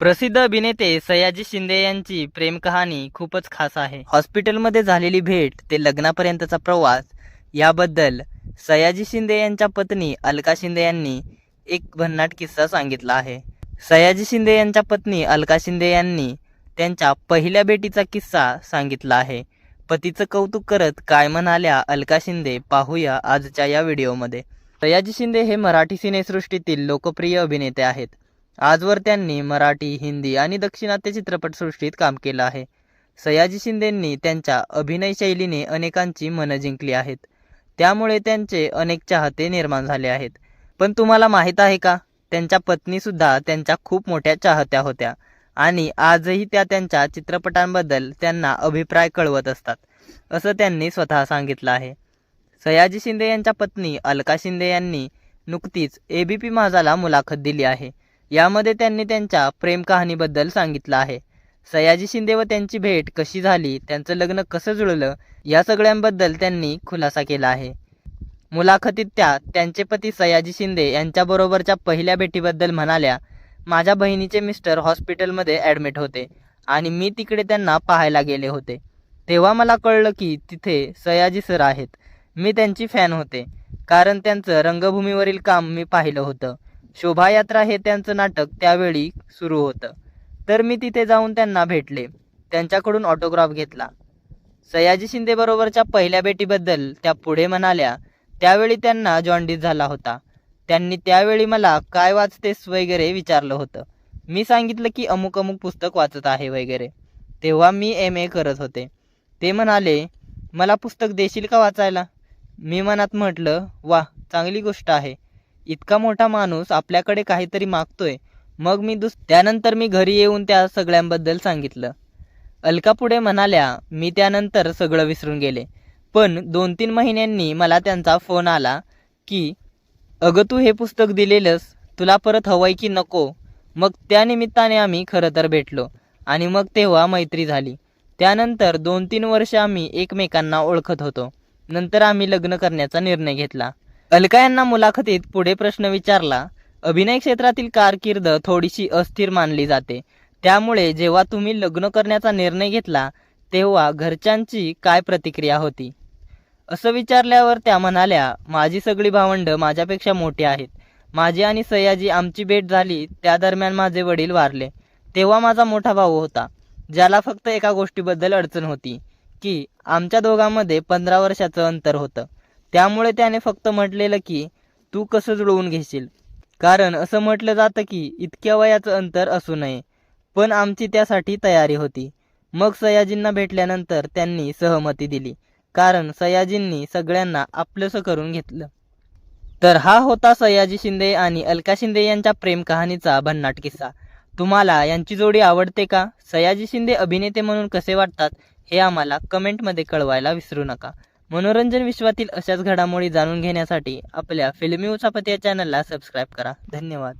प्रसिद्ध अभिनेते सयाजी शिंदे यांची प्रेमकहाणी खूपच खास आहे. हॉस्पिटलमध्ये झालेली भेट ते लग्नापर्यंतचा प्रवास याबद्दल सयाजी शिंदे यांच्या पत्नी अलका शिंदे यांनी एक भन्नाट किस्सा सांगितला आहे. सयाजी शिंदे यांच्या पत्नी अलका शिंदे यांनी त्यांच्या पहिल्या भेटीचा किस्सा सांगितला आहे. पतीचं कौतुक करत काय म्हणाल्या अलका शिंदे पाहूया आजच्या या व्हिडिओमध्ये. सयाजी शिंदे हे मराठी सिनेसृष्टीतील लोकप्रिय अभिनेते आहेत. आजवर त्यांनी मराठी हिंदी आणि दक्षिणात्य चित्रपटसृष्टीत काम केलं आहे. सयाजी शिंदेंनी त्यांच्या अभिनय शैलीने अनेकांची मनं जिंकली आहेत. त्यामुळे त्यांचे अनेक चाहते निर्माण झाले आहेत. पण तुम्हाला माहीत आहे का? त्यांच्या पत्नीसुद्धा त्यांच्या खूप मोठ्या चाहत्या होत्या आणि आजही त्या त्यांच्या चित्रपटांबद्दल त्यांना अभिप्राय कळवत असतात असं त्यांनी स्वतः सांगितलं आहे. सयाजी शिंदे यांच्या पत्नी अलका शिंदे यांनी नुकतीच ए बी पी माझाला मुलाखत दिली आहे. यामध्ये त्यांनी त्यांच्या प्रेम कहाणीबद्दल सांगितलं आहे. सयाजी शिंदे व त्यांची भेट कशी झाली त्यांचं लग्न कसं जुळलं या सगळ्यांबद्दल त्यांनी खुलासा केला आहे. मुलाखतीत त्या त्यांचे पती सयाजी शिंदे यांच्याबरोबरच्या पहिल्या भेटीबद्दल म्हणाल्या माझ्या बहिणीचे मिस्टर हॉस्पिटलमध्ये ॲडमिट होते आणि मी तिकडे त्यांना पाहायला गेले होते. तेव्हा मला कळलं की तिथे सयाजी सर आहेत. मी त्यांची फॅन होते कारण त्यांचं रंगभूमीवरील काम मी पाहिलं होतं. शोभायात्रा हे त्यांचं नाटक त्यावेळी सुरू होतं. तर मी तिथे जाऊन त्यांना भेटले. त्यांच्याकडून ऑटोग्राफ घेतला. सयाजी शिंदेबरोबरच्या पहिल्या भेटीबद्दल त्या पुढे म्हणाल्या त्यावेळी त्यांना जॉन्डिस झाला होता. त्यांनी त्यावेळी मला काय वाचतेस वगैरे विचारलं होतं. मी सांगितलं की अमुक अमुक पुस्तक वाचत आहे वगैरे. तेव्हा मी एम ए करत होते. ते म्हणाले मला पुस्तक देशील का वाचायला? मी मनात म्हटलं वा चांगली गोष्ट आहे. इतका मोठा माणूस आपल्याकडे काहीतरी मागतोय मग मी दुस त्यानंतर मी घरी येऊन त्या सगळ्यांबद्दल सांगितलं. अलका पुढे म्हणाल्या मी त्यानंतर सगळं विसरून गेले. पण दोन तीन महिन्यांनी मला त्यांचा फोन आला की अगं तू हे पुस्तक दिलेलंस तुला परत हवंय की नको? मग त्यानिमित्ताने आम्ही खरं तर भेटलो आणि मग तेव्हा मैत्री झाली. त्यानंतर दोन तीन वर्ष आम्ही एकमेकांना ओळखत होतो. नंतर आम्ही लग्न करण्याचा निर्णय घेतला. अलका यांना मुलाखतीत पुढे प्रश्न विचारला अभिनय क्षेत्रातील कारकीर्द थोडीशी अस्थिर मानली जाते. त्यामुळे जेव्हा तुम्ही लग्न करण्याचा निर्णय घेतला तेव्हा घरच्यांची काय प्रतिक्रिया होती? असं विचारल्यावर त्या म्हणाल्या माझी सगळी भावंड माझ्यापेक्षा मोठी आहेत. माझी आणि सयाजी आमची भेट झाली त्या दरम्यान माझे वडील वारले. तेव्हा माझा मोठा भाऊ होता ज्याला फक्त एका गोष्टीबद्दल अडचण होती की आमच्या दोघांमध्ये पंधरा वर्षाचं अंतर होतं. त्यामुळे त्याने फक्त म्हटलेलं की तू कसं जुळवून घेशील. कारण असं म्हटलं जातं की इतक्या वयाचं अंतर असू नये. पण आमची त्यासाठी तयारी होती. मग सयाजींना भेटल्यानंतर त्यांनी सहमती दिली. कारण सयाजींनी सगळ्यांना आपलंसं करून घेतलं. तर हा होता सयाजी शिंदे आणि अलका शिंदे यांच्या प्रेम कहाणीचा भन्नाट किस्सा. तुम्हाला यांची जोडी आवडते का? सयाजी शिंदे अभिनेते म्हणून कसे वाटतात? हे आम्हाला कमेंटमध्ये कळवायला विसरू नका. मनोरंजन विश्वातील अशाच घडामोडी जाणून घेण्यासाठी आपल्या फिल्मी उचापती या चॅनलला सबस्क्राईब करा. धन्यवाद.